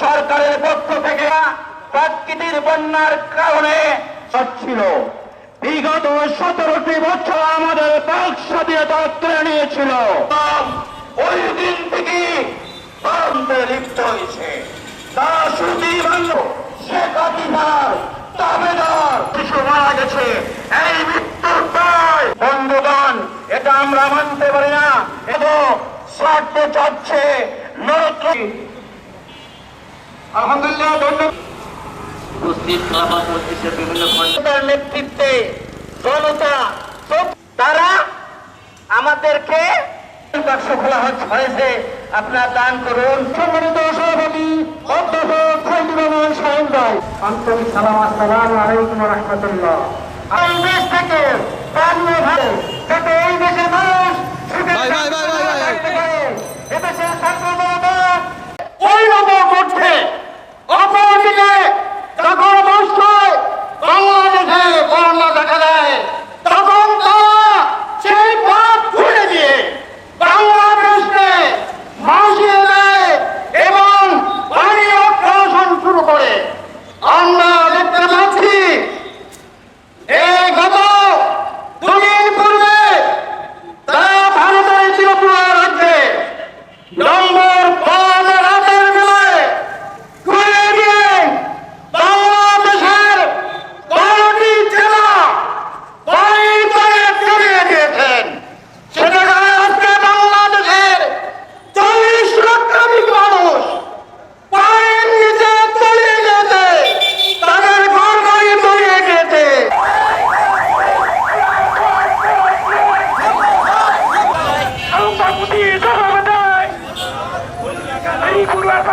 সরকারের পক্ষ থেকে প্রাকৃতিক বন্যার কারণে ছিল বিগত সতেরোটি বছর আমাদের পাক স্বাধীনতা কেড়ে নিয়েছিল। ওই দিন থেকে লিপ্ত হয়েছে। তা শুধুই মানল শেখ হাসিনার দাবেদার। শিশু মারা গেছে। এই মৃত্যুর দায় বন্ধুগণ এটা আমরা মানতে পারি না। এবং স্বার্থ চাচ্ছে নরক। আলহামদুলিল্লাহ ধন্যবাদ। উপস্থিত খেলাফত মজলিসের বিভিন্ন নেতৃত্বে জনতা তারা আমাদেরকে বাক্স খোলা হয়েছে আপনার দান করুন। সম্মানিত সভাপতি অধ্যাপক খৈদুর রহমান সাহেব ভাই। আন্তরিক সালাম আসসালাম আলাইকুম রহমতুল্লাহ। এই দেশ থেকে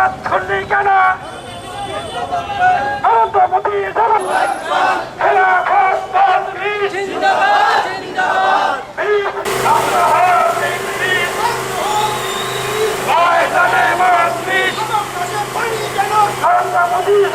বাদ ছড়লে কেন সভাপতি সভাপতি খেলাফত মজলিস